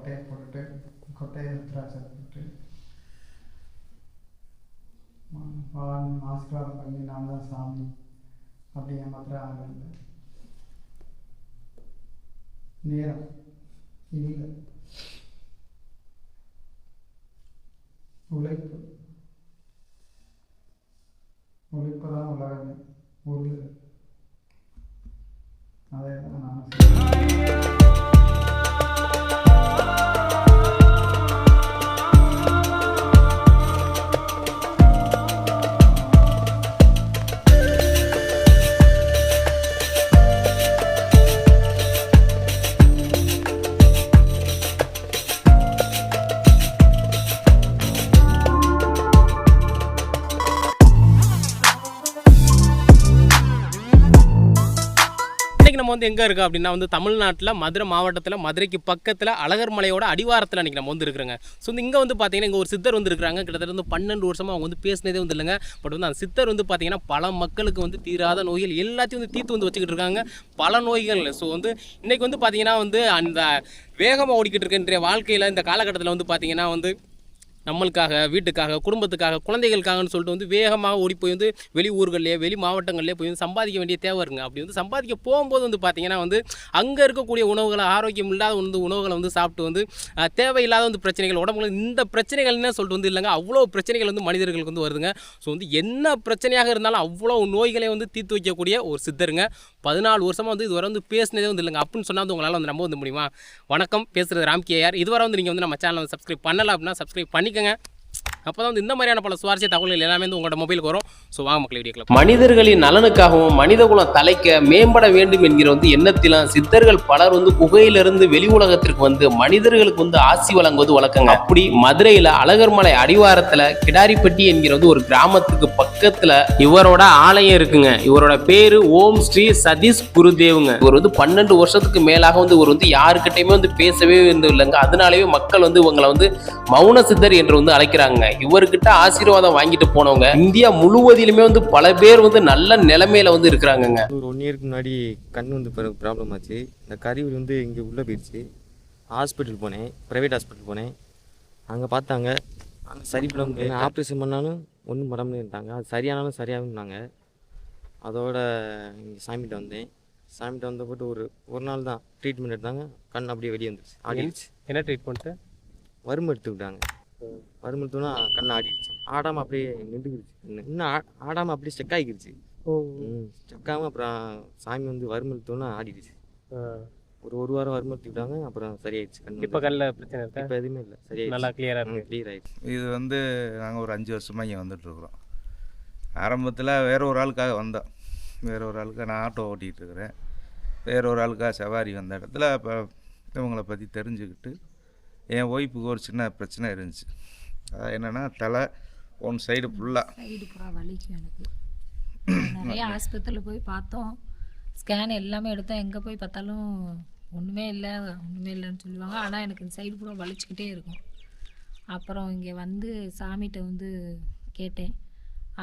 கொட்டையை போட்டுட்டு கொட்டையை திராட்சை போட்டு பகவான் ஆசீர்வாதம் பண்ணி நான் தான் சாமி அப்படி மாதிரி ஆகல நேரம் இல்லை உழைப்பு உழைப்பு தான் உலகமே உருள் அதே தான் நான் நம்ம வந்து எங்கே இருக்கோம் அப்படின்னா வந்து தமிழ்நாட்டில் மதுரை மாவட்டத்தில் மதுரைக்கு பக்கத்தில் அழகர் மலையோட அடிவாரத்தில் அன்றைக்கி நம்ம வந்து இருக்கிறோங்க. ஸோ வந்து இங்கே வந்து பார்த்தீங்கன்னா இங்கே ஒரு சித்தர் வந்து இருக்கிறாங்க. கிட்டத்தட்ட வந்து பன்னெண்டு வருஷமாக அவங்க வந்து பேசினதே வந்து இல்லைங்க. பட் வந்து அந்த சித்தர் வந்து பார்த்தீங்கன்னா பல மக்களுக்கு வந்து தீராத நோய்கள் எல்லாத்தையும் வந்து தீர்த்து வந்து வச்சுக்கிட்டு இருக்காங்க. பல நோய்கள். ஸோ வந்து இன்றைக்கி வந்து பார்த்தீங்கன்னா வந்து அந்த வேகமாக ஓடிக்கிட்டு இருக்கின்ற வாழ்க்கையில் இந்த காலகட்டத்தில் வந்து பார்த்தீங்கன்னா வந்து நம்மளுக்காக வீட்டுக்காக குடும்பத்துக்காக குழந்தைகளுக்காகன்னு சொல்லிட்டு வந்து வேகமாக ஓடி போய் வந்து வெளி ஊர்கள்லேயே வெளி மாவட்டங்கள்லேயே போய் வந்து சம்பாதிக்க வேண்டிய தேவை இருக்குங்க. அப்படி வந்து சம்பாதிக்க போகும்போது வந்து பார்த்தீங்கன்னா வந்து அங்கே இருக்கக்கூடிய உணவுகளை ஆரோக்கியம் இல்லாத வந்து உணவுகளை வந்து சாப்பிட்டு வந்து தேவையில்லாத வந்து பிரச்சனைகள் உடம்புல இந்த பிரச்சனைகள்னு சொல்லிட்டு வந்து இல்லைங்க அவ்வளோ பிரச்சனைகள் வந்து மனிதர்களுக்கு வந்து வருதுங்க. ஸோ வந்து என்ன பிரச்சனையாக இருந்தாலும் அவ்வளோ நோய்களை வந்து தீர்த்து வைக்கக்கூடிய ஒரு சித்தருங்க. பதினாலு வருஷமாக வந்து இதுவரை வந்து பேசினதே வந்து இல்லைங்க. அப்படின்னு சொன்னால் வந்து உங்களால் வந்து நம்ப வந்து முடியுமா? வணக்கம். பேசுகிறது ராம் கேஆர் இதுவரை வந்து நீங்கள் வந்து நம்ம சேனலை வந்து சப்ஸ்கிரைப் பண்ணலாம் அப்படின்னா சப்ஸ்கிரைப் பண்ணிக்கோங்க. அப்போ தான் வந்து இந்த மாதிரியான பல சுவாரஸ்ய தகவல்கள் எல்லாமே வந்து உங்களோட மொபைலுக்கு வரும். ஸோ வாங்க மக்கள் வீடியோ மனிதர்களின் நலனுக்காகவும் மனிதகுலம் தலைக்க மேம்பட வேண்டும் என்கிற வந்து எண்ணத்திலாம் சித்தர்கள் பலர் வந்து குகையிலிருந்து வெளி உலகத்திற்கு வந்து மனிதர்களுக்கு வந்து ஆசி வழங்குவது வழக்கங்க. அப்படி மதுரையில் அழகர்மலை அடிவாரத்துல கிடாரிப்பட்டி என்கிற வந்து ஒரு கிராமத்துக்கு பக்கத்துல இவரோட ஆலயம் இருக்குங்க. இவரோட பேரு ஓம் ஸ்ரீ சதீஷ் குருதேவுங்க. இவர் வந்து பன்னெண்டு வருஷத்துக்கு மேலாக வந்து இவர் வந்து யாருக்கிட்டையுமே வந்து பேசவே வந்து இல்லைங்க. அதனாலேயே மக்கள் வந்து இவங்களை வந்து மௌன சித்தர் என்று வந்து அழைக்கிறாங்க. இவர்கிட்ட ஆசீர்வாதம் வாங்கிட்டு போனவங்க இந்தியா முழுவதிலுமே வந்து பல பேர் வந்து நல்ல நிலைமையில வந்து இருக்கிறாங்கங்க. ஒரு ஒன் இயருக்கு முன்னாடி கண் வந்து ப்ராப்ளம் ஆச்சு. இந்த கருவில் வந்து இங்கே உள்ளே போயிடுச்சு ஹாஸ்பிட்டல் போனேன் ப்ரைவேட் ஹாஸ்பிட்டல் போனேன். அங்கே பார்த்தாங்க அங்கே சரி பண்ண முடியல ஆப்ரேஷன் பண்ணாலும் ஒன்றும் பண்ண முடியாட்டாங்க அது சரியானாலும் சரியாகும்னாங்க. அதோட இங்கே சாமிகிட்ட வந்தேன். சாமிகிட்ட வந்த போட்டு ஒரு ஒரு நாள் தான் ட்ரீட்மெண்ட் எடுத்தாங்க. கண் அப்படியே வெளியே வந்துருச்சு. என்ன ட்ரீட்மெண்ட்டு வறுமை எடுத்துக்கிட்டாங்க வறுமை எடுத்தோன்னா கண் ஆடிடுச்சு ஆடாமல் அப்படியே நின்றுக்கிடுச்சு. இன்னும் ஆ ஆடாமல் அப்படியே ஸ்டெக் ஆகிக்கிடுச்சு. ம் ஸ்டெக்காமல் அப்புறம் சாமி வந்து வறுமை எடுத்தோன்னா ஆடிடுச்சு. ஒரு ஒரு வாரம் வறுமை எடுத்துக்கிட்டாங்க அப்புறம் சரியாயிடுச்சு கண் இப்போ கல்லில் பிரச்சனை இருக்கா? இப்போ எதுவுமே இல்லை. சரியாயிடுச்சு. நல்லா கிளியராக இருக்கு. கிளியர் ஆயிடுச்சு. இது வந்து நாங்கள் ஒரு அஞ்சு வருஷமாக இங்கே வந்துட்டுருக்குறோம் ஆரம்பத்தில் வேற ஒரு ஆளுக்காக வந்தோம். வேற ஒரு ஆளுக்காக நான் ஆட்டோ ஓட்டிகிட்டு இருக்கிறேன். வேற ஒரு ஆளுக்காக சவாரி வந்த இடத்துல இப்போ இவங்களை பற்றி தெரிஞ்சுக்கிட்டு என் ஒய்ஃபுக்கு ஒரு சின்ன பிரச்சனை இருந்துச்சு. அது என்னென்னா தலை ஒன் சைடு ஃபுல்லாக சைடு புறா வலிக்கும் எனக்கு. நிறைய ஆஸ்பத்திரியில் போய் பார்த்தோம். ஸ்கேன் எல்லாமே எடுத்தோம். எங்கே போய் பார்த்தாலும் ஒன்றுமே இல்லை ஒன்றுமே இல்லைன்னு சொல்லுவாங்க. ஆனால் எனக்கு இந்த சைடு பூரா வலிச்சுக்கிட்டே இருக்கும். அப்புறம் இங்கே வந்து சாமிகிட்ட வந்து கேட்டேன்.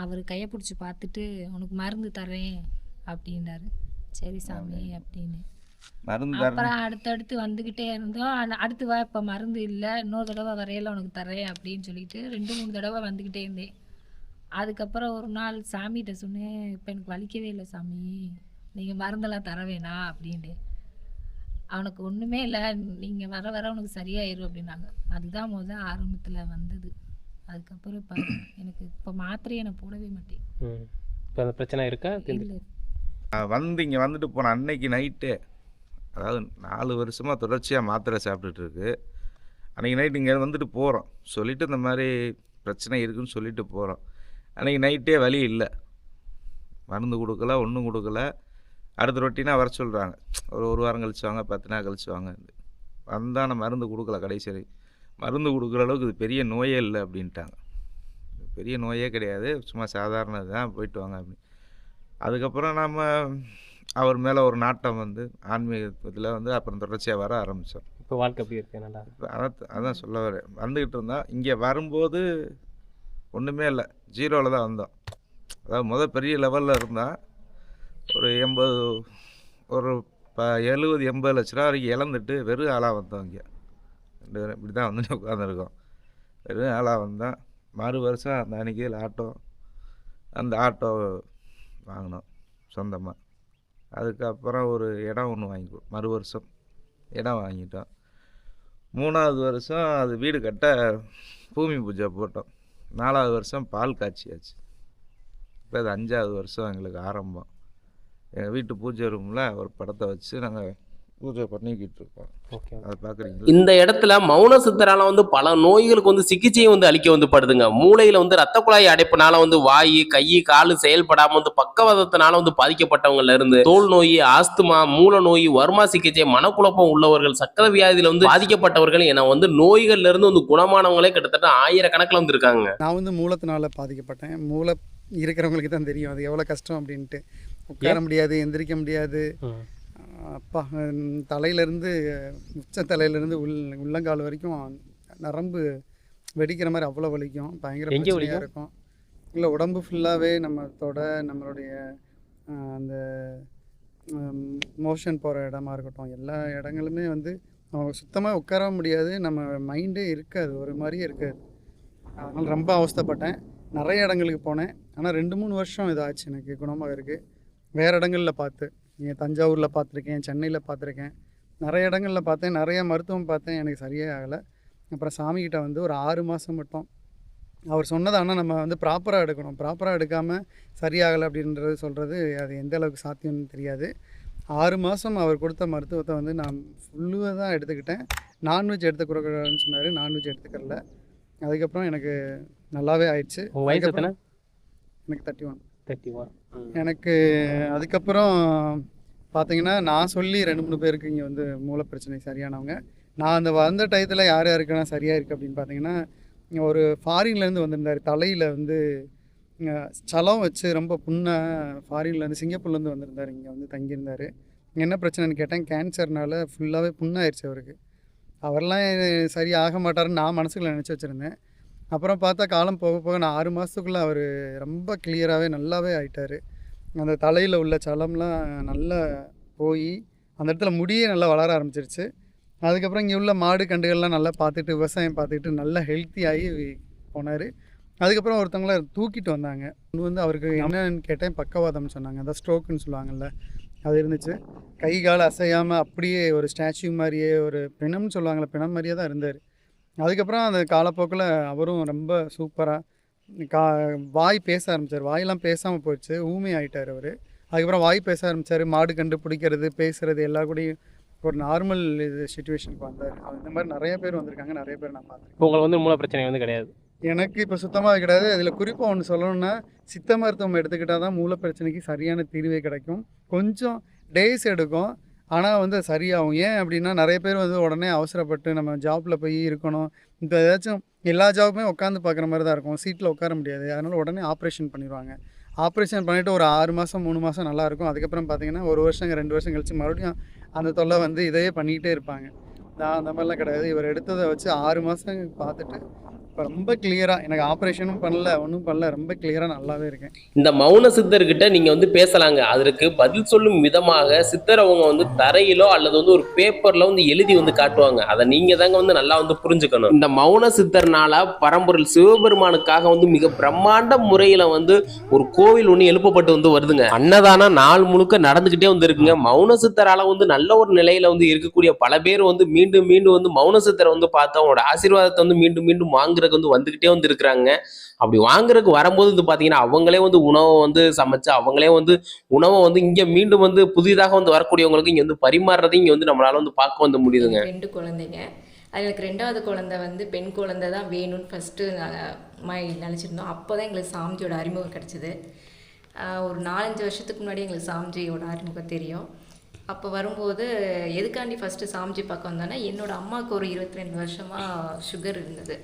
அவர் கையை பிடிச்சி பார்த்துட்டு உனக்கு மருந்து தரேன் அப்படின்னாரு. சரி சாமி அப்படின்னு. மருந்து தர அப்புறம் அடுத்தடுத்து வந்துக்கிட்டே இருந்தோம். அடுத்து வா இப்போ மருந்து இல்லை. இன்னொரு தடவை வரையில உனக்கு தரேன் அப்படின்னு சொல்லிட்டு ரெண்டு மூணு தடவை வந்துக்கிட்டே இருந்தேன். அதுக்கப்புறம் ஒரு நாள் சாமிகிட்ட சொன்னேன் இப்போ எனக்கு வலிக்கவே இல்லை சாமி. நீங்கள் மருந்தெல்லாம் தர வேணாம் அப்படின்ட்டு. அவனுக்கு ஒன்றுமே இல்லை. நீங்கள் வர வர உனக்கு சரியாயிரும் அப்படின்னாங்க. அதுதான் முதல் ஆரம்பத்தில் வந்தது. அதுக்கப்புறம் இப்போ எனக்கு இப்போ மாத்திரையை நான் போடவே மாட்டேன். இப்போ அந்த பிரச்சனை இருக்கா? இல்லை. வந்து இங்கே வந்துட்டு போன அன்னைக்கு நைட்டு அதாவது நாலு வருஷமாக தொடர்ச்சியாக மாத்திரை சாப்பிட்டுட்டு இருக்கு. அன்றைக்கி நைட் இங்கே வந்துட்டு போகிறோம் சொல்லிவிட்டு இந்த மாதிரி பிரச்சனை இருக்குதுன்னு சொல்லிட்டு போகிறோம் அன்றைக்கி நைட்டே வழி இல்லை. மருந்து கொடுக்கல ஒன்றும் கொடுக்கல. அடுத்த ரொட்டினா வர சொல்கிறாங்க ஒரு ஒரு வாரம் கழிச்சு வாங்க பத்து நாள் கழிச்சு வாங்க வந்தால் நான் மருந்து கொடுக்கல கடைசி மருந்து கொடுக்குற அளவுக்கு இது பெரிய நோயே இல்லை அப்படின்ட்டாங்க. பெரிய நோயே கிடையாது. சும்மா சாதாரண தான் போயிட்டு வாங்க அப்படின்னு. அதுக்கப்புறம் நாம் அவர் மேலே ஒரு நாட்டம் வந்து ஆன்மீகத்தில் வந்து அப்புறம் தொடர்ச்சியாக வர ஆரம்பித்தோம் இப்போ வாழ்க்கை எப்படி இருக்கு? நல்லா இப்போ அதான் அதான் சொல்ல வரேன். வந்துக்கிட்டு இருந்தோம் இங்கே வரும்போது ஒன்றுமே இல்லை. ஜீரோவில் தான் வந்தோம். அதாவது முத பெரிய லெவலில் இருந்தால் ஒரு எண்பது ஒரு ப எழுபது எண்பது லட்ச ரூபா வரைக்கும் இழந்துட்டு வெறும் ஆளாக வந்தோம் இங்கே. ரெண்டு பேரும் இப்படி தான் வந்துட்டு உட்காந்துருக்கோம் வெறும் ஆளாக வந்தோம் மறு வருஷம் அந்த அன்னைக்கு ஆட்டோ அந்த ஆட்டோ வாங்கினோம் சொந்தமாக அதுக்கப்புறம் ஒரு இடம் ஒன்று வாங்கி மறு வருஷம் இடம் வாங்கிட்டோம். மூணாவது வருஷம் அது வீடு கட்ட பூமி பூஜை போட்டோம். நாலாவது வருஷம் பால் காய்ச்சியாச்சு. இப்போ அது அஞ்சாவது வருஷம் எங்களுக்கு ஆரம்பம். எங்கள் வீட்டு பூஜை ரூமில் ஒரு படத்தை வச்சு நாங்கள் பூஜை பண்ணிக்கிட்டு இருக்கோம் அதை இந்த இடத்துல மௌன சித்தரால வந்து பல நோய்களுக்கு வந்து சிகிச்சையும் வந்து அளிக்க வந்து படுதுங்க. மூளையில வந்து ரத்த குழாய் அடைப்புனால வந்து வாய் கை காலு செயல்படாம வந்து பக்கவாதத்தினால வந்து பாதிக்கப்பட்டவங்கல இருந்து தோல் நோய் ஆஸ்துமா மூல நோய் வர்மா சிகிச்சை மனக்குழப்பம் உள்ளவர்கள் சக்கரை வியாதியில வந்து பாதிக்கப்பட்டவர்கள் என வந்து நோய்கள்ல இருந்து வந்து குணமானவங்களே கிட்டத்தட்ட ஆயிரக்கணக்கில் வந்து இருக்காங்க. நான் வந்து மூலத்தினால பாதிக்கப்பட்டேன். மூளை இருக்கிறவங்களுக்கு தான் தெரியும். அது எவ்வளோ கஷ்டம் அப்படின்ட்டு. உட்கார முடியாது எந்திரிக்க முடியாது. அப்பா தலையிலேருந்து உச்ச தலையிலேருந்து உள் உள்ளங்கால் வரைக்கும் நரம்பு வெடிக்கிற மாதிரி அவ்வளோ வலிக்கும். பயங்கர பிரச்சனையாக? இருக்கும். இல்லை உடம்பு ஃபுல்லாகவே நம்ம தொட நம்மளுடைய அந்த மோஷன் போகிற இடமா இருக்கட்டும். எல்லா இடங்களுமே வந்து சுத்தமாக உட்கார முடியாது. நம்ம மைண்டே இருக்காது. ஒரு மாதிரியே இருக்காது. அதனால் ரொம்ப அவஸ்தைப்பட்டேன். நிறைய இடங்களுக்கு போனேன். ஆனால் ரெண்டு மூணு வருஷம் இதாச்சு எனக்கு குணமாக இருக்குது வேறு இடங்களில் பார்த்து. இங்கே தஞ்சாவூரில் பார்த்துருக்கேன் சென்னையில் பார்த்துருக்கேன் நிறைய இடங்களில் பார்த்தேன் நிறைய மருத்துவம் பார்த்தேன் எனக்கு சரியே ஆகலை. அப்புறம் சாமிக்கிட்ட வந்து ஒரு ஆறு மாதம் மட்டும். அவர் சொன்னது ஆனால் நம்ம வந்து ப்ராப்பராக எடுக்கணும். ப்ராப்பராக எடுக்காமல் சரியாகலை அப்படின்றது சொல்கிறது அது எந்த அளவுக்கு சாத்தியம்னு தெரியாது. ஆறு மாதம் அவர் கொடுத்த மருத்துவத்தை வந்து நான் ஃபுல்லுவாக தான் எடுத்துக்கிட்டேன். நான்வெஜ் எடுத்துக்கூடாதுன்னு சொன்னார். நான்வெஜ் எடுத்துக்கல அதுக்கப்புறம் எனக்கு நல்லாவே ஆயிடுச்சு. எனக்கு தேர்ட்டி ஒன் தேர்ட்டி ஒன் எனக்கு அதுக்கப்புறம் பார்த்தீங்கன்னா நான் சொல்லி ரெண்டு மூணு பேருக்கு இங்கே வந்து மூல பிரச்சனை சரியானவங்க. நான் அந்த வந்த டயத்தில் யார் யாருக்கெல்லாம் சரியாக இருக்குது அப்படின்னு பார்த்தீங்கன்னா ஒரு ஃபாரின்லேருந்து வந்திருந்தார். தலையில் வந்து சலம் வச்சு ரொம்ப புண்ணாக ஃபாரின்லேருந்து சிங்கப்பூர்லேருந்து வந்திருந்தார். இங்கே வந்து தங்கியிருந்தார். என்ன பிரச்சனைன்னு கேட்டேன். கேன்சர்னால ஃபுல்லாகவே புண்ணாயிருச்சு அவருக்கு. அவரெல்லாம் சரி ஆக மாட்டாருன்னு நான் மனசுக்குள்ள நினச்சி வச்சுருந்தேன். அப்புறம் பார்த்தா காலம் போக போக நான் ஆறு மாதத்துக்குள்ளே அவர் ரொம்ப கிளியராகவே நல்லாவே ஆயிட்டார். அந்த தலையில் உள்ள சலம்லாம் நல்லா போய் அந்த இடத்துல முடியே நல்லா வளர ஆரம்பிச்சிருச்சு. அதுக்கப்புறம் இங்கே உள்ள மாடு கண்டுகள்லாம் நல்லா பார்த்துட்டு விவசாயம் பார்த்துக்கிட்டு நல்லா ஹெல்த்தியாகி போனார். அதுக்கப்புறம் ஒருத்தவங்கள தூக்கிட்டு வந்தாங்க. வந்து அவருக்கு என்னன்னு கேட்டேன் பக்கவாதம்னு சொன்னாங்க. அதான் ஸ்ட்ரோக்குன்னு சொல்லுவாங்கல்ல அது இருந்துச்சு. கை கால் அசையாமல் அப்படியே ஒரு ஸ்டாச்சு மாதிரியே ஒரு பிணம்னு சொல்லுவாங்கள்ல பிணம் மாதிரியே தான் இருந்தார். அதுக்கப்புறம் அந்த காலப்போக்கில் அவரும் ரொம்ப சூப்பராக கா வாய் பேச ஆரம்பித்தார் வாயெல்லாம் பேசாமல் போயிடுச்சு ஊமை ஆயிட்டார் அவர். அதுக்கப்புறம் வாய் பேச ஆரம்பித்தார் மாடு கண்டு பிடிக்கிறது பேசுகிறது எல்லா கூடயும் ஒரு நார்மல் இது சுச்சுவேஷனுக்கு வந்தார். இந்த மாதிரி நிறைய பேர் வந்திருக்காங்க. நிறைய பேர் நான் பார்த்தேன் இப்போ உங்களுக்கு வந்து மூல பிரச்சனை வந்து கிடையாது. எனக்கு இப்போ சுத்தமாக கிடையாது. இதில் குறிப்பாக ஒன்று சொல்லணும்னா சித்த மருத்துவம் எடுத்துக்கிட்டால் தான் மூல பிரச்சனைக்கு சரியான தீர்வே கிடைக்கும். கொஞ்சம் டேஸ் எடுக்கும். ஆனால் வந்து சரியாகும். ஏன் அப்படின்னா நிறைய பேர் வந்து உடனே அவசரப்பட்டு நம்ம ஜாப்பில் போய் இருக்கணும். இப்போ ஏதாச்சும் எல்லா ஜாப்புமே உட்காந்து பார்க்குற மாதிரி தான் இருக்கும். சீட்டில் உட்கார முடியாது. அதனால் உடனே ஆப்ரேஷன் பண்ணிடுவாங்க. ஆப்ரேஷன் பண்ணிவிட்டு ஒரு ஆறு மாதம் மூணு மாதம் நல்லாயிருக்கும் அதுக்கப்புறம் பார்த்திங்கன்னா ஒரு வருஷம் ரெண்டு வருஷம் கழித்து மறுபடியும் அந்த தொல்லை வந்து இதையே பண்ணிக்கிட்டே இருப்பாங்க. நான் அந்த மாதிரிலாம் கிடையாது. இவர் எடுத்ததை வச்சு ஆறு மாதம் பார்த்துட்டு இப்போ ரொம்ப கிளியராக எனக்கு ஆப்ரேஷனும் பண்ணல ஒன்றும் பண்ணல ரொம்ப கிளியராக நல்லாவே இருக்கேன். இந்த மௌன சித்தர்கிட்ட நீங்கள் வந்து பேசலாங்க. அதற்கு பதில் சொல்லும் விதமாக சித்தர் அவங்க வந்து தரையிலோ அல்லது வந்து ஒரு பேப்பரில் வந்து எழுதி வந்து காட்டுவாங்க. அதை நீங்கள் தாங்க வந்து நல்லா வந்து புரிஞ்சுக்கணும். இந்த மௌன சித்தர்னால பரம்பொருள் சிவபெருமானுக்காக வந்து மிக பிரம்மாண்ட முறையில் வந்து ஒரு கோவில் ஒன்று எழுப்பப்பட்டு வந்து வருதுங்க. அன்னதானம் நாள் முழுக்க நடந்துக்கிட்டே வந்து இருக்குங்க. மௌன சித்தரால் வந்து நல்ல ஒரு நிலையில் வந்து இருக்கக்கூடிய பல பேர் வந்து மீண்டும் மீண்டும் வந்து மௌன சித்தரை வந்து பார்த்தா அவங்களோட ஆசீர்வாதத்தை வந்து மீண்டும் மீண்டும் வாங்குறதுக்கு வந்து வந்துகிட்டே வந்து இருக்கிறாங்க அப்படி வாங்குறதுக்கு வரும்போது வந்து பார்த்தீங்கன்னா அவங்களே வந்து உணவை வந்து சமைச்சு அவங்களே வந்து உணவை வந்து இங்கே மீண்டும் வந்து புதிதாக வந்து வரக்கூடியவங்களுக்கு இங்கே வந்து பரிமாறுறதையும் இங்கே வந்து நம்மளால வந்து பார்க்க வந்து முடியுதுங்க. ரெண்டு குழந்தைங்க. அது எனக்கு ரெண்டாவது குழந்தை வந்து பெண் குழந்தை தான் வேணும்னு ஃபஸ்ட்டு மாதிரி நினச்சிருந்தோம். அப்போ தான் எங்களுக்கு சாமிஜியோட அறிமுகம் கிடச்சிது. ஒரு நாலஞ்சு வருஷத்துக்கு முன்னாடி எங்களுக்கு சாமிஜியோட அறிமுகம் தெரியும். அப்போ வரும்போது எதுக்காண்டி ஃபஸ்ட்டு சாமிஜி பார்க்க வந்தோன்னா என்னோட அம்மாவுக்கு ஒரு இருபத்தி ரெண்டு வருஷமாக சுகர் இருந்தது.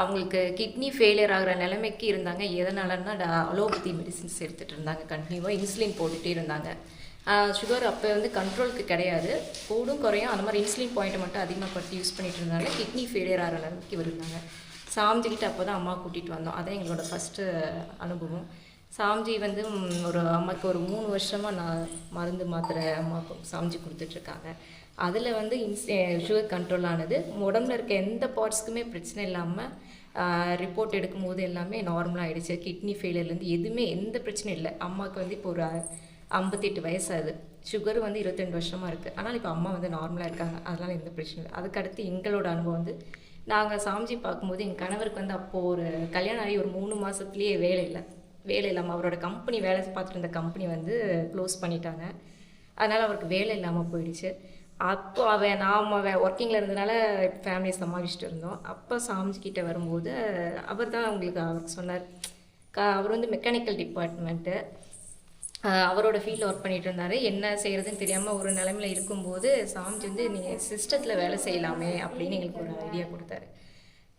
அவங்களுக்கு கிட்னி ஃபெயிலியர் ஆகிற நிலைமைக்கு இருந்தாங்க. எதனாலன்னா அலோபதி மெடிசின்ஸ் எடுத்துகிட்டு இருந்தாங்க. கண்டினியூவாக இன்சுலின் போட்டுகிட்டே இருந்தாங்க. சுகர் அப்போ வந்து கண்ட்ரோலுக்கு கிடையாது. கூடும் குறையும். அந்த மாதிரி இன்சுலின் பாயிண்ட்டை மட்டும் அதிகமாக பட்டு யூஸ் பண்ணிட்டு இருந்தாங்க. கிட்னி ஃபெயிலியர் ஆகிற நிலைமைக்கு இருந்தாங்க சாமிஜிக்கிட்ட அப்போ தான் அம்மா கூட்டிகிட்டு வந்தோம். அதான் எங்களோட ஃபஸ்ட்டு அனுபவம். சாம்ஜி வந்து ஒரு அம்மாவுக்கு ஒரு மூணு வருஷமாக நான் மருந்து மாத்திரை அம்மாவுக்கு சாம்ஜி கொடுத்துட்ருக்காங்க. அதில் வந்து இன்ஸ் சுகர் கண்ட்ரோல் ஆனது. உடம்புல இருக்க எந்த பார்ட்ஸ்க்குமே பிரச்சனை இல்லாமல் ரிப்போர்ட் எடுக்கும்போது எல்லாமே நார்மலாக ஆகிடுச்சு கிட்னி ஃபெயிலியர்லேருந்து எதுவுமே எந்த பிரச்சனையும் இல்லை. அம்மாவுக்கு வந்து இப்போ ஒரு ஐம்பத்தெட்டு வயசாகுது சுகர் வந்து இருபத்தெண்டு வருஷமாக இருக்குது ஆனால் இப்போ அம்மா வந்து நார்மலாக இருக்காங்க. அதனால் எந்த பிரச்சனையும் இல்லை. அதுக்கடுத்து எங்களோட அனுபவம் வந்து நாங்கள் சாமிஜி பார்க்கும்போது எங்கள் கணவருக்கு வந்து அப்போது ஒரு கல்யாணம் ஆகி ஒரு மூணு மாதத்துலேயே வேலை இல்லை. வேலை இல்லாமல் அவரோட கம்பெனி வேலை பார்த்துட்டு இருந்த கம்பெனி வந்து க்ளோஸ் பண்ணிட்டாங்க. அதனால் அவருக்கு வேலை இல்லாமல் போயிடுச்சு. அப்போ அவன் நாம் அவன் ஒர்க்கிங்கில் இருந்தனால ஃபேமிலியை சமாளிச்சுட்டு இருந்தோம். அப்போ சாமிஜிக்கிட்ட வரும்போது அவர் தான் உங்களுக்கு அவருக்கு சொன்னார். க அவர் வந்து மெக்கானிக்கல் டிபார்ட்மெண்ட்டு அவரோட ஃபீல்டில் ஒர்க் பண்ணிகிட்டு இருந்தார். என்ன செய்கிறதுன்னு தெரியாமல் ஒரு நிலமையில இருக்கும்போது சாமிஜி வந்து நீங்கள் சிஸ்டத்தில் வேலை செய்யலாமே அப்படின்னு எங்களுக்கு ஒரு ஐடியா கொடுத்தாரு.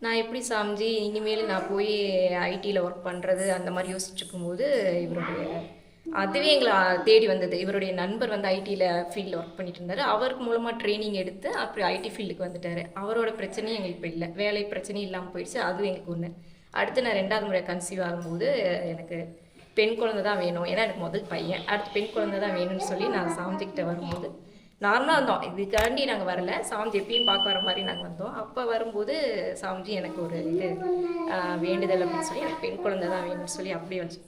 நான் எப்படி சாமிஜி இனிமேல் நான் போய் ஐடியில் ஒர்க் பண்ணுறது அந்த மாதிரி யோசிச்சுட்டு போது இவருடைய அதுவே எங்களை தேடி வந்தது. இவருடைய நண்பர் வந்து ஐடியில் ஃபீல்டில் ஒர்க் பண்ணிட்டு இருந்தார். அவருக்கு மூலமாக ட்ரைனிங் எடுத்து அப்புறம் ஐடி ஃபீல்டுக்கு வந்துட்டார். அவரோட பிரச்சனையும் எங்களுக்கு இப்போ இல்லை. வேலை பிரச்சனையும் இல்லாமல் போயிடுச்சு. அதுவும் எங்களுக்கு ஒன்று அடுத்து நான் ரெண்டாவது முறை கன்சீவ் ஆகும்போது எனக்கு பெண் குழந்தை தான் வேணும். ஏன்னா எனக்கு முதல் பையன். அடுத்து பெண் குழந்தை தான் வேணும்னு சொல்லி நான் சாமிஜிக்கிட்ட வரும்போது நார்மலாக வந்தோம். இதுக்காண்டி நாங்கள் வரல. சாமிஜி எப்பயும் பார்க்க வர மாதிரி நாங்கள் வந்தோம். அப்போ வரும்போது சாமிஜி எனக்கு ஒரு இது வேண்டுதல் அப்படின்னு சொல்லி எனக்கு பெண் குழந்தை தான் வேணும்னு சொல்லி அப்படியே வந்துச்சு.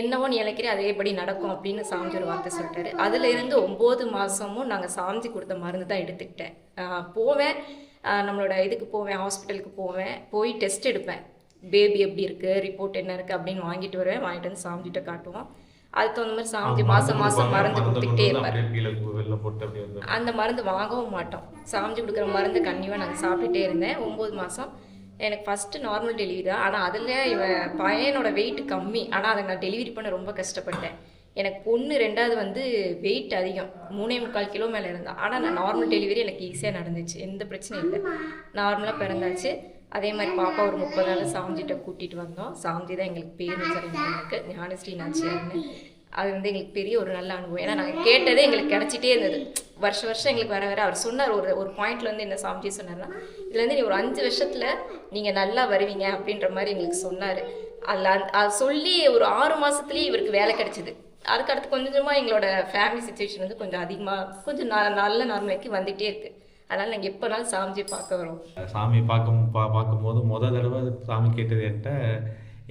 என்னவோ நீ நினைக்கிறேன் அதேபடி நடக்கும் அப்படின்னு சாமிஜி ஒரு வார்த்தை சொல்லிட்டாரு. அதுலேருந்து ஒம்பது மாதமும் நாங்கள் சாமிஜி கொடுத்த மருந்து தான் எடுத்துக்கிட்டேன். போவேன். நம்மளோட இதுக்கு போவேன் ஹாஸ்பிட்டலுக்கு போவேன். போய் டெஸ்ட் எடுப்பேன். பேபி எப்படி இருக்குது ரிப்போர்ட் என்ன இருக்குது அப்படின்னு வாங்கிட்டு வருவேன். வாங்கிட்டு வந்து சாமிஜிட்ட காட்டுவோம். அதுக்கு தகுந்த மாதிரி சாமிஜி மாதம் மாதம் மருந்து கொடுத்துக்கிட்டே இருப்பார். அந்த மருந்து வாங்கவும் மாட்டோம். சாமிஜி கொடுக்குற மருந்து கண்டிப்பாக நாங்கள் சாப்பிட்டுட்டே இருந்தேன். ஒம்பது மாதம் எனக்கு ஃபஸ்ட்டு நார்மல் டெலிவரி தான். ஆனால் அதில் இவன் பையனோட வெயிட் கம்மி. ஆனால் அதை நான் டெலிவரி பண்ண ரொம்ப கஷ்டப்பட்டேன். எனக்கு பொண்ணு ரெண்டாவது வந்து வெயிட் அதிகம். மூணே முக்கால் கிலோ மேலே இருந்தா. ஆனால் நான் நார்மல் டெலிவரி எனக்கு ஈஸியாக நடந்துச்சு. எந்த பிரச்சனையும் இல்லை. நார்மலாக பிறந்தாச்சு. அதே மாதிரி பாப்பா ஒரு முப்பது நாள் சாமிஜிட்ட கூட்டிகிட்டு வந்தோம். சாமிஜி தான் எங்களுக்கு பேர் வச்சார் எனக்கு ஞானஸ்ரீ நாச்சியார்னு. அது வந்து எங்களுக்கு பெரிய ஒரு நல்ல அனுபவம். ஏன்னா நாங்கள் கேட்டதே எங்களுக்கு கிடச்சிட்டே இருந்தது. வருஷம் வருஷம் எங்களுக்கு வர வர அவர் சொன்னார் ஒரு ஒரு பாயிண்ட்ல வந்து என்ன சாமிஜி சொன்னார்னா இதுலேருந்து நீ ஒரு அஞ்சு வருஷத்துல நீங்கள் நல்லா வருவீங்க அப்படின்ற மாதிரி எங்களுக்கு சொன்னார். அதில் அது சொல்லி ஒரு ஆறு மாதத்துலேயே இவருக்கு வேலை கிடைச்சிது. அதுக்கடுத்து கொஞ்சம் கொஞ்சமாக எங்களோட ஃபேமிலி சுச்சுவேஷன் வந்து கொஞ்சம் அதிகமாக கொஞ்சம் ந- நல்ல நார்மலுக்கு வந்துகிட்டே இருக்குது அதனால் நாங்கள் எப்போனாலும் சாமிஜி பார்க்க வரோம். சாமி பார்க்கும் பா பார்க்கும்போது மொதல் தடவை சாமி கேட்டது என்கிட்ட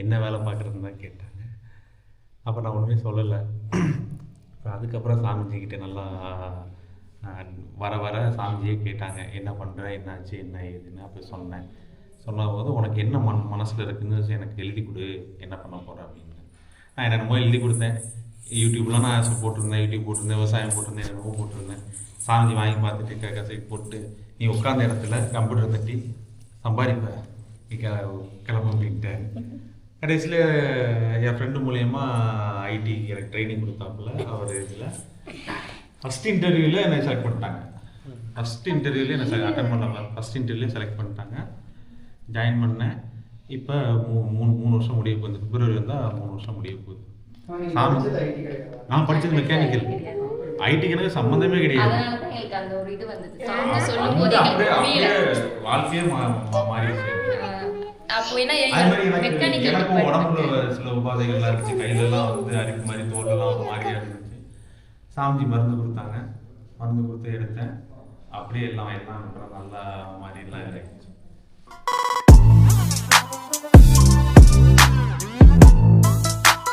என்ன வேலை பார்க்குறதுன்னு தான் கேட்டாங்க. அப்போ நான் ஒன்றுமே சொல்லலை. அப்புறம் அதுக்கப்புறம் சாமிஜிக்கிட்ட நல்லா வர வர சாமிஜியே கேட்டாங்க. என்ன பண்ணுற என்னாச்சு என்ன ஏதுன்னு அப்படி சொன்னேன். சொன்ன போது உனக்கு என்ன மன் மனசில் இருக்குதுன்னு எனக்கு எழுதி கொடு என்ன பண்ண போகிற அப்படின்னு. நான் என்னென்னமோ எழுதி கொடுத்தேன். யூடியூப்லாம் நான் போட்டிருந்தேன் யூடியூப் போட்டிருந்தேன் விவசாயம் போட்டிருந்தேன் என்னென்னமோ போட்டிருந்தேன். சாமிஜி வாங்கி பார்த்துட்டு க கசைக்கு போட்டு நீ உட்காந்த இடத்துல கம்ப்யூட்டர் தட்டி சம்பாதிப்ப. நீ க கிளம்ப கடைசியில் என் ஃப்ரெண்டு மூலயமா ஐடி எனக்கு ட்ரைனிங் கொடுத்தாப்புல. அவர் இதில் ஃபஸ்ட் இன்டர்வியூவில் என்னை செலக்ட் பண்ணிட்டாங்க. ஃபஸ்ட் இன்டர்வியூவில் என்னை அட்டன் பண்ண ஃபஸ்ட் இன்டர்வியூலேயே செலக்ட் பண்ணிட்டாங்க. ஜாயின் பண்ணேன் இப்போ மூ மூணு மூணு வருஷம் முடிய போகுது. பிப்ரவரி வந்தால் மூணு வருஷம் முடிய போகுது. சாமி நான் படித்தது மெக்கானிக்கல் ஐடிக்கு எனக்கு சம்மந்தமே கிடையாது. எங்களுக்கு அந்த ஒரு இது வந்தது. எங்களுக்கு புரியல. வாழ்க்கையே மாறிடுச்சு. அப்போ என்ன மெக்கானிக்கல் எனக்கும் உடம்புல சில உபாதைகள்லாம் இருந்துச்சு. கையிலலாம் வந்து அரிப்பு மாதிரி தோலெல்லாம் ஒரு மாதிரியா இருந்துச்சு. சாமிஜி மருந்து கொடுத்தாங்க. மருந்து கொடுத்து எடுத்தேன். அப்படியே எல்லாம் எல்லாம் நல்லா மாதிரி எல்லாம் இருக்கு